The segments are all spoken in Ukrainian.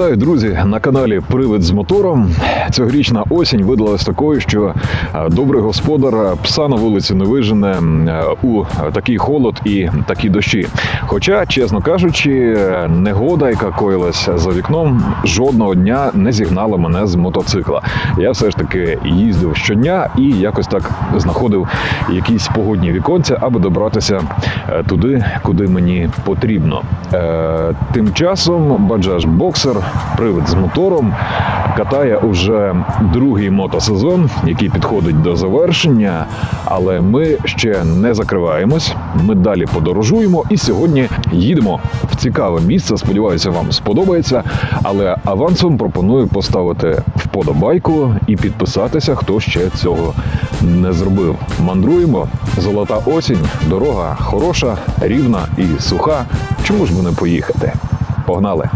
Вітаю, друзі, на каналі Привид з мотором. Цьогорічна осінь видалась такою, що е, добрий господар пса на вулиці не вижене е, у такий холод і такі дощі. Хоча, чесно кажучи, негода, яка коїлась за вікном, жодного дня не зігнала мене з мотоцикла. Я все ж таки їздив щодня і якось так знаходив якісь погодні віконця, аби добратися е, туди, куди мені потрібно. Тим часом Bajaj Boxer, привид з мотором, катає уже другий мотосезон, який підходить до завершення. Але ми ще не закриваємось. Ми далі подорожуємо і сьогодні їдемо в цікаве місце. Сподіваюся, вам сподобається. Але авансом пропоную поставити вподобайку і підписатися, хто ще цього не зробив. Мандруємо. Золота осінь, дорога хороша, рівна і суха. Чому ж би не поїхати? Погнали!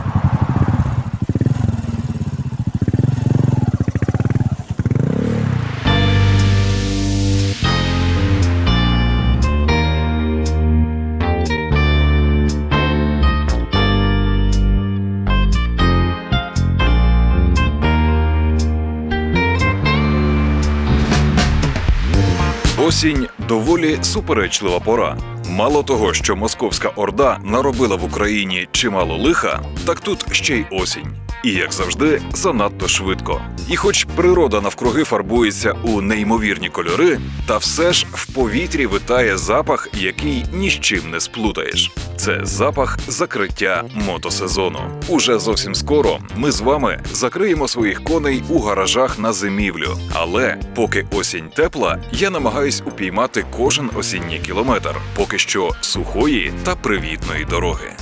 Осінь доволі суперечлива пора. Мало того, що московська орда наробила в Україні чимало лиха, так тут ще й осінь. І як завжди, занадто швидко. І хоч природа навкруги фарбується у неймовірні кольори, та все ж в повітрі витає запах, який ні з чим не сплутаєш. Це запах закриття мотосезону. Уже зовсім скоро ми з вами закриємо своїх коней у гаражах на зимівлю. Але поки осінь тепла, я намагаюсь упіймати кожен осінній кілометр, поки що сухої та привітної дороги.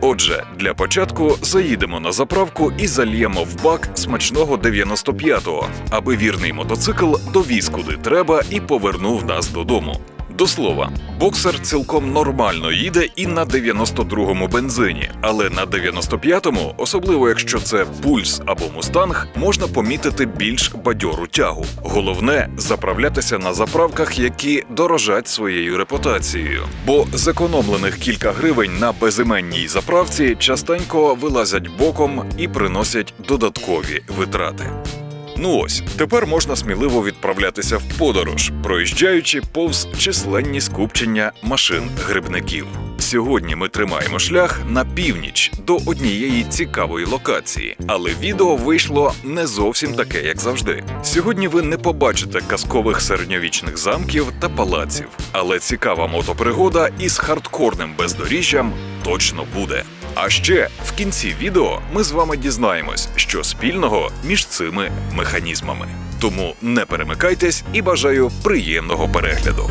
Отже, для початку заїдемо на заправку і зальємо в бак смачного 95-го, аби вірний мотоцикл довіз куди треба і повернув нас додому. До слова, боксер цілком нормально їде і на 92-му бензині, але на 95-му, особливо якщо це пульс або мустанг, можна помітити більш бадьору тягу. Головне заправлятися на заправках, які дорожать своєю репутацією. Бо зекономлених кілька гривень на безіменній заправці частенько вилазять боком і приносять додаткові витрати. Ну ось тепер можна сміливо відправлятися в подорож, проїжджаючи повз численні скупчення машин грибників. Сьогодні ми тримаємо шлях на північ до однієї цікавої локації, але відео вийшло не зовсім таке, як завжди. Сьогодні ви не побачите казкових середньовічних замків та палаців, але цікава мотопригода із хардкорним бездоріжжям точно буде. А ще в кінці відео ми з вами дізнаємось, що спільного між цими механізмами. Тому не перемикайтесь і бажаю приємного перегляду.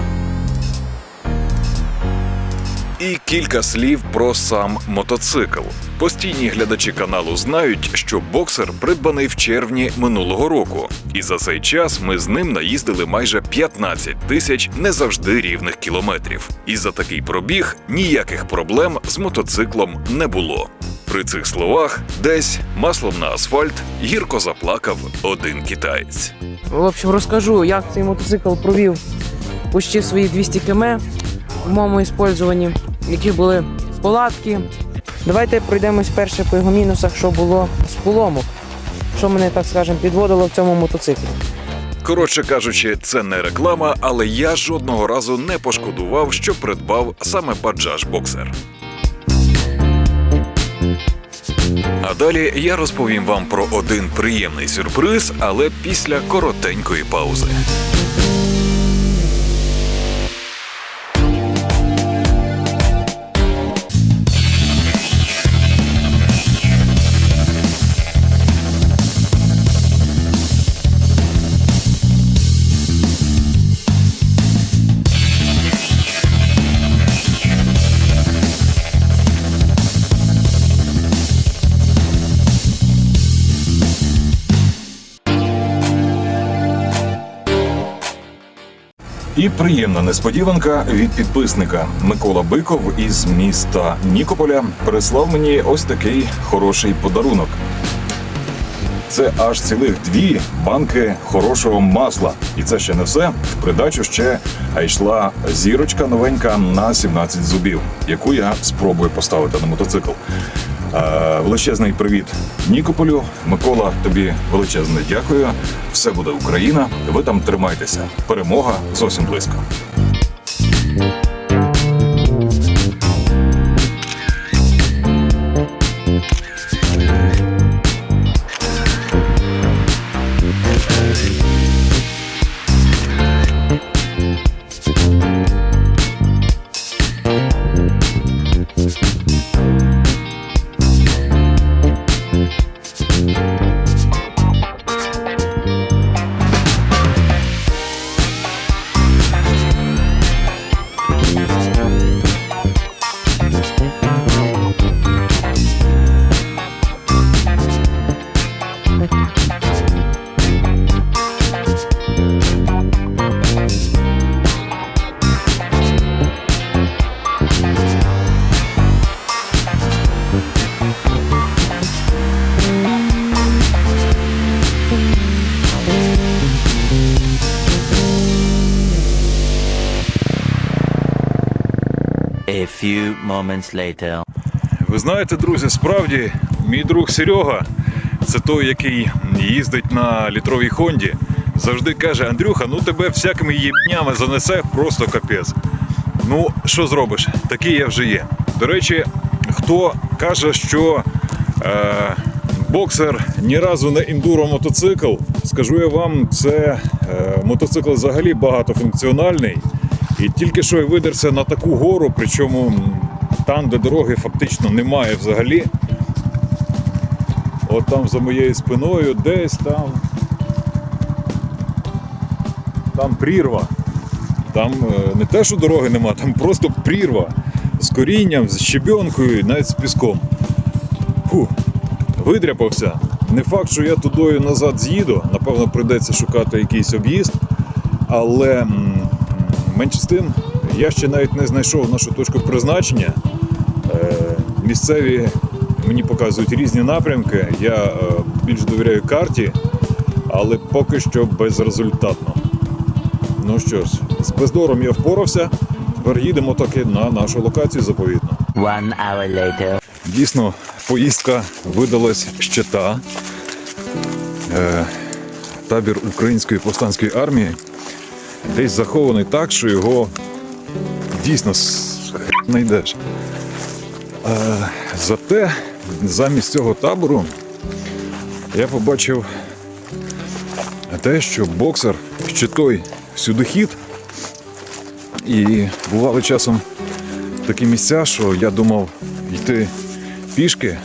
І кілька слів про сам мотоцикл. Постійні глядачі каналу знають, що боксер придбаний в червні минулого року, і за цей час ми з ним наїздили майже 15 тисяч не завжди рівних кілометрів. І за такий пробіг ніяких проблем з мотоциклом не було. При цих словах десь маслом на асфальт гірко заплакав один китаєць. В общем, розкажу, як цей мотоцикл провів почти свої 200 км в моєму використанні, які були палатки. Давайте пройдемось перше по його мінусах, що було з поломок. Що мене, так скажемо, підводило в цьому мотоциклі. Коротше кажучи, це не реклама, але я жодного разу не пошкодував, що придбав саме Bajaj Boxer. А далі я розповім вам про один приємний сюрприз, але після коротенької паузи. І приємна несподіванка від підписника Микола Биков із міста Нікополя прислав мені ось такий хороший подарунок. Це аж цілих дві банки хорошого масла. І це ще не все. В придачу ще йшла зірочка новенька на 17 зубів, яку я спробую поставити на мотоцикл. Е, Величезний привіт Нікополю. Микола, тобі величезне дякую. Все буде Україна. Ви там тримайтеся. Перемога зовсім близько. Few moments later. Ви знаєте, друзі, справді мій друг Серега, це той, який їздить на літровій Хонді, завжди каже: Андрюха, ну тебе всякими їбнями занесе просто капець. Ну, що зробиш? Такий я вже є. До речі, хто каже, що е, боксер ні разу не індуро мотоцикл, скажу я вам, це е, мотоцикл взагалі багатофункціональний. І тільки що я видерся на таку гору, причому там, де дороги фактично немає взагалі. От там за моєю спиною, десь там. Там прірва. Там е, не те, що дороги нема, там просто прірва. З корінням, з щебенкою, навіть з піском. Фу, видряпався. Не факт, що я тудою назад з'їду. Напевно, прийдеться шукати якийсь об'їзд. Але менше з тим, я ще навіть не знайшов нашу точку призначення. Е, Місцеві мені показують різні напрямки. Я е, більш довіряю карті, але поки що безрезультатно. Ну що ж, з бездором я впорався. Тепер їдемо таки на нашу локацію заповітну. One hour later. Дійсно, поїздка видалась ще та. Е, табір Української повстанської армії десь захований так, що його дійсно не йдеш. Е, зате замість цього табору я побачив те, що боксер ще той сюдохід, і бували часом такі місця, що я думав йти пішки,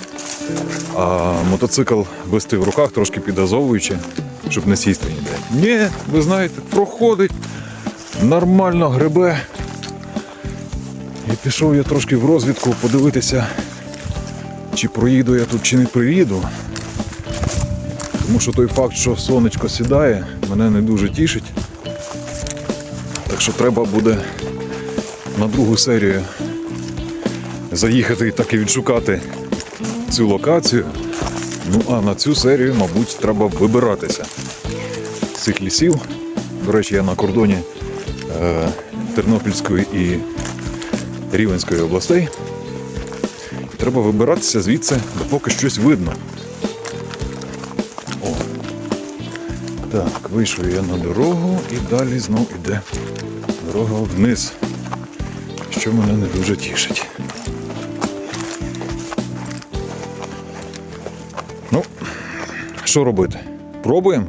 а мотоцикл вести в руках, трошки підазовуючи, щоб не сісти ніде. Ні, ви знаєте, проходить, нормально гребе. І пішов я трошки в розвідку подивитися, чи проїду я тут, чи не приїду. Тому що той факт, що сонечко сідає, мене не дуже тішить. Так що треба буде на другу серію заїхати і так і відшукати цю локацію. Ну а на цю серію, мабуть, треба вибиратися з цих лісів. До речі, я на кордоні е, Тернопільської і Рівенської областей. Треба вибиратися звідси, допоки щось видно. О. Так, вийшов я на дорогу і далі знов іде дорога вниз, що мене не дуже тішить. Що робити? Пробуємо?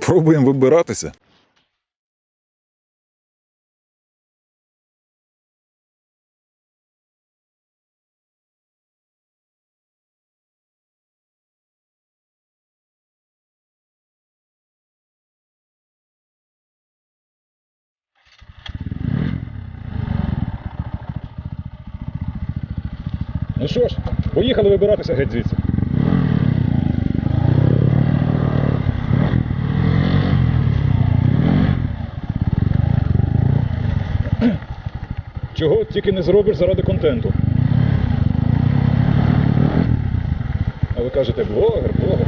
Пробуємо вибиратися. Ну що ж, поїхали вибиратися геть звідси. Чого тільки не зробиш заради контенту. А ви кажете, блогер, блогер.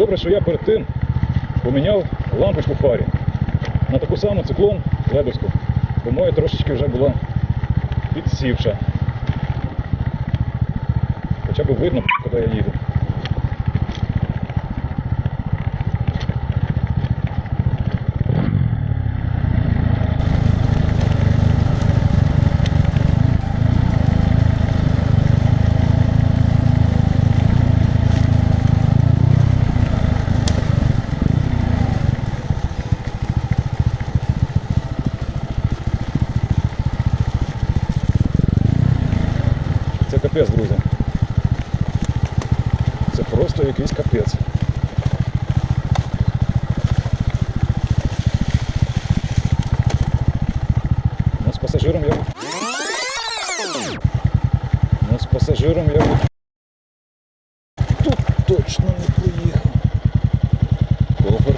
Добре, що я перед тим поміняв лампочку в фарі на таку саму циклон ледовську, бо моя трошечки вже була підсівша. Хоча б видно, куди я їду. Це капець, друзі. Це просто якийсь капець. Ну, з пасажиром я. Ну, з пасажиром я би тут точно не поїхав. Кофер.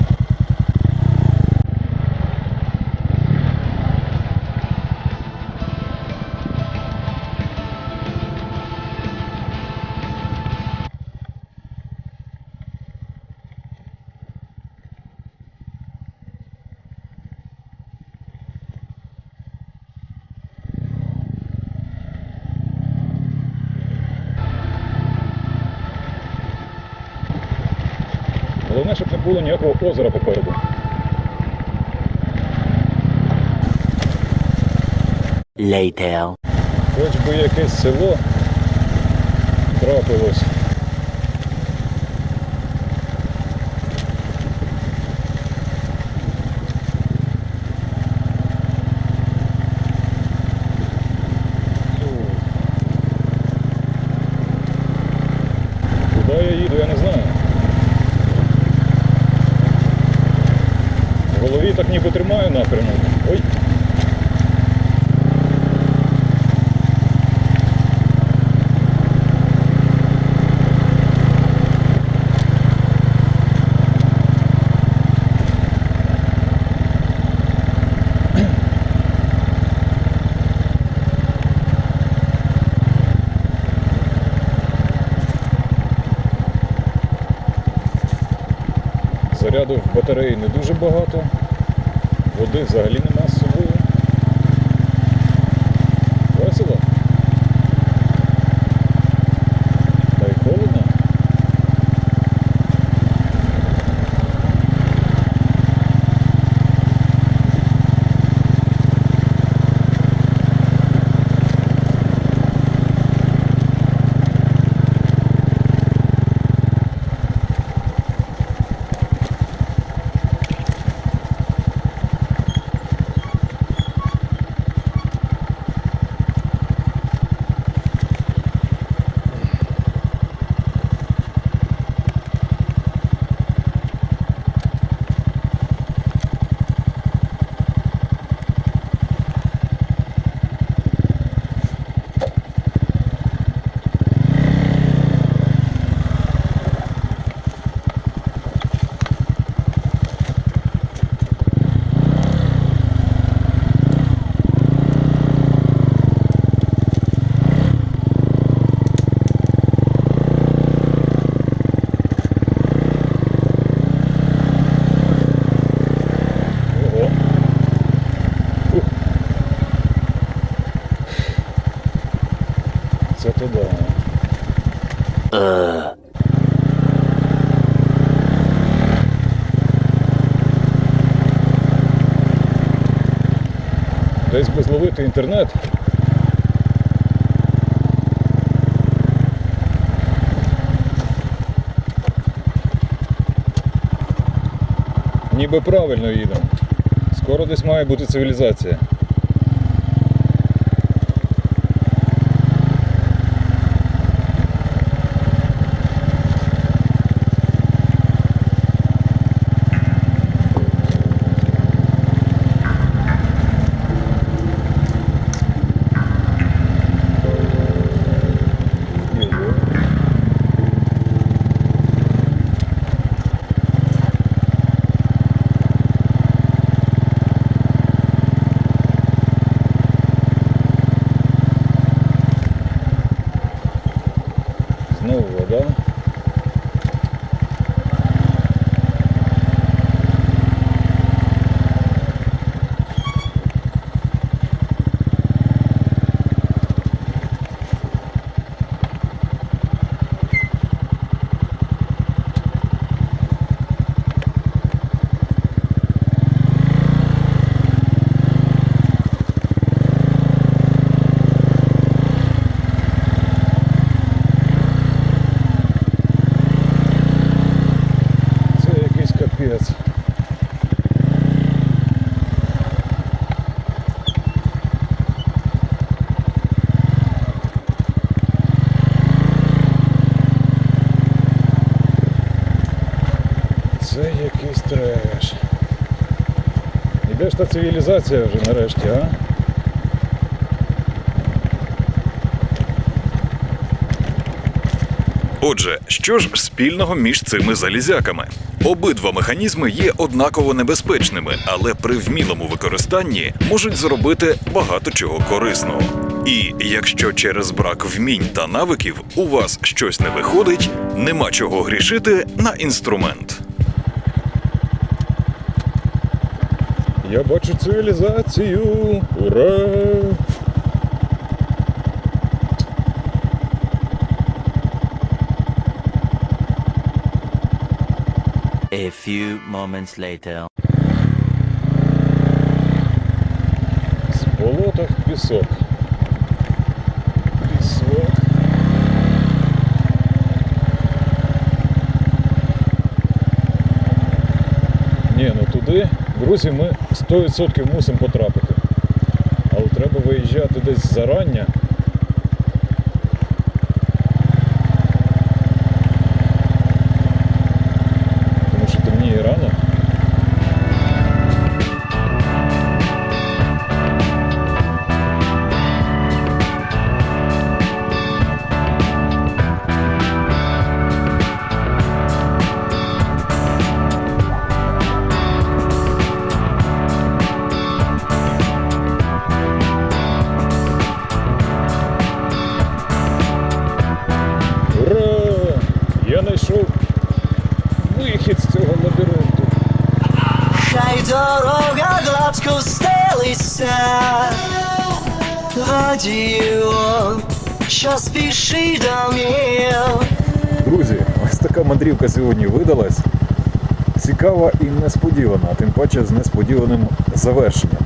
Головне, щоб не було ніякого озера попереду. Later. Хоч би якесь село трапилось. Куди я їду, я не знаю. В голові так ніби тримаю напрямок. Ой. Заряду батареї не дуже багато, води взагалі нема з собою. Весело. Та й холодно. Ого. Ух. Це то да. Uh. Десь би зловити інтернет. Ніби правильно їдемо. Скоро десь має бути цивілізація. Та цивілізація вже нарешті, а? Отже, що ж спільного між цими залізяками? Обидва механізми є однаково небезпечними, але при вмілому використанні можуть зробити багато чого корисного. І якщо через брак вмінь та навиків у вас щось не виходить, нема чого грішити на інструмент. Я бачу цивілізацію. Ура! A few moments later. З болота в пісок. Пісок. Ні, ну туди, Друзі, ми 100% мусимо потрапити. Але треба виїжджати десь зарання. Дорога гладко стелиться Водію, що спіши домів Друзі, ось така мандрівка сьогодні видалась. Цікава і несподівана, тим паче з несподіваним завершенням.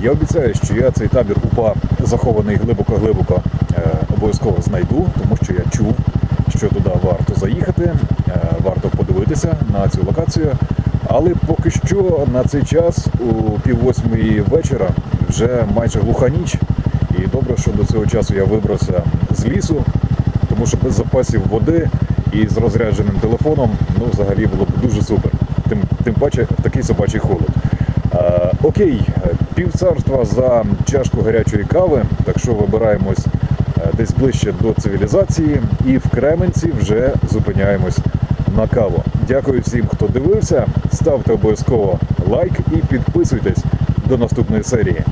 Я обіцяю, що я цей табір УПА захований глибоко-глибоко е, обов'язково знайду, тому що я чув, що туди варто заїхати, е, варто подивитися на цю локацію. Але поки що на цей час у пів восьмої вечора вже майже глуха ніч. І добре, що до цього часу я вибрався з лісу, тому що без запасів води і з розрядженим телефоном, ну взагалі було б дуже супер. Тим, тим паче такий собачий холод. Е, окей, півцарства за чашку гарячої кави, так що вибираємось е, десь ближче до цивілізації, і в Кременці вже зупиняємось на каву. Дякую всім, хто дивився. Ставте обов'язково лайк і підписуйтесь до наступної серії.